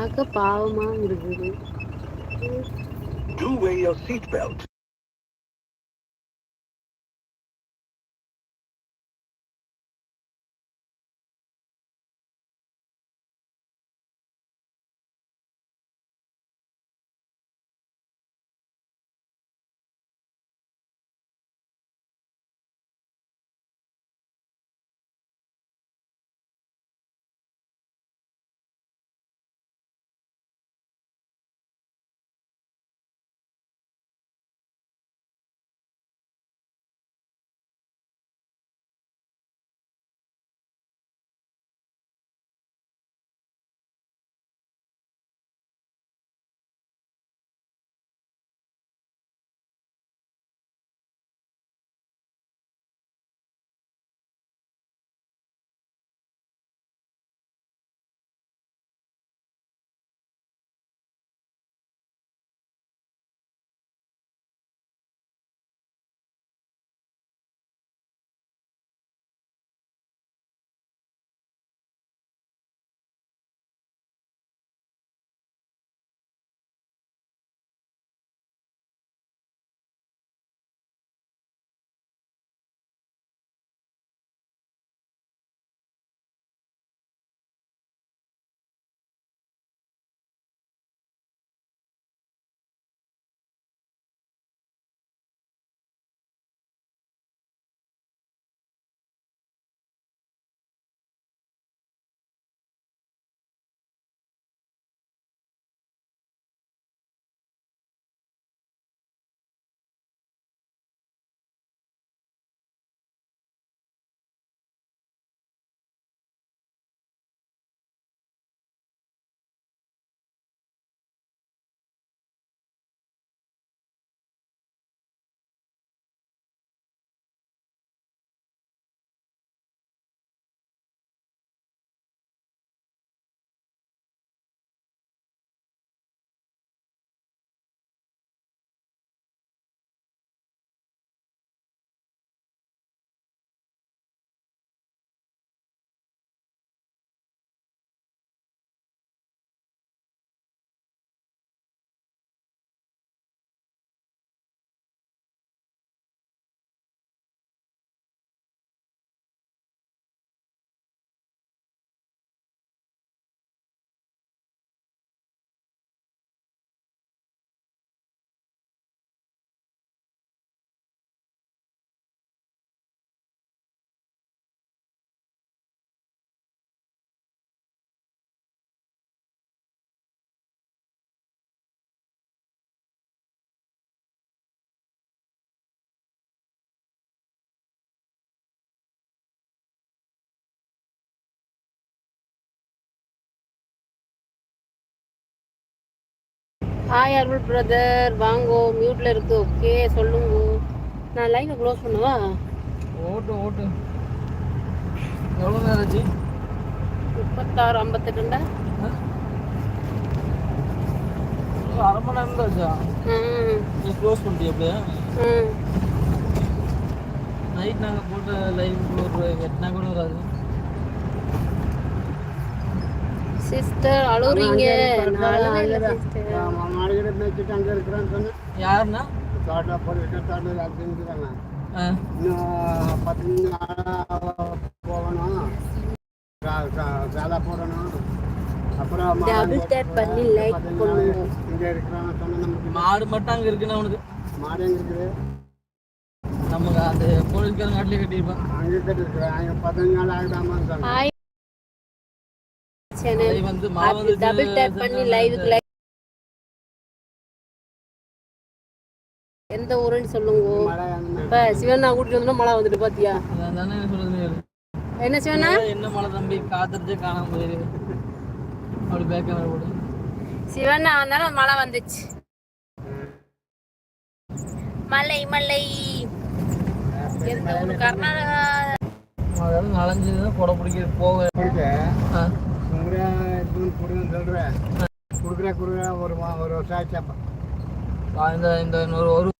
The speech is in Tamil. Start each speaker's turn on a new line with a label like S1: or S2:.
S1: பார்க்க பாவமா இருக்குது
S2: Do wear your seatbelt.
S1: Hi Arul brother வாங்கோ மியூட்ல இருக்கு. ஓகே சொல்லுங்க. நான் லைனை க்ளோஸ் பண்ணவா?
S3: ஓட்டு ஓட்டு. எவ்வளோ நேரம் ஆச்சு?
S1: முப்பத்தாறு ஐம்பத்தெட்டுண்டா?
S3: அரை மணி நேரம் தான் ஆச்சா?
S1: ம்
S3: நீ க்ளோஸ் பண்ணிட்டியா அப்படியே? நைட் நாங்கள் போட்ட லைவ் ஒரு எட்டுனா கூட வராது.
S4: வேலை போடணும். அப்புறம் மாடு
S3: மட்டும் அங்கே இருக்குண்ணா உனக்கு?
S4: மாடு எங்கே இருக்குது?
S3: நமக்கு அந்த போலீஸ்காரங்க காட்டிலே கட்டியிருப்பான்.
S4: அங்கே கட்டிருக்கிறேன் அங்கே பதினஞ்சு நாள்
S1: ஹாய் சேனல்
S3: வந்து
S1: அப்படி டபுள் டேப் பண்ணி லைவுக்கு லைவ் எந்த ஊருன்னு சொல்லுங்க. இப்ப சிவனா கூட்டிட்டு வந்தோம்னா மழை வந்துட்டு பாத்தியா?
S3: அதான் தானே சொல்றது
S1: என்ன சிவனா?
S3: என்ன மழை தம்பி? காத்திருச்சே காணாம போயிரு. அப்படி பேக் கேமரா போடு.
S1: சிவனா வந்தாலும் மழை வந்துச்சு. மலை மலை. எந்த ஊரு? கர்நாடகா.
S3: நனைஞ்சதுன்னா கொடை பிடிக்க போக
S4: கொடுக்க
S3: ஆ.
S4: சொல்கிறேன் கொடுக்குறேன் கொடுக்குறேன் ஒரு மா- ஒரு வருஷம் ஆச்சு அப்போ
S3: இந்த இந்த ஒரு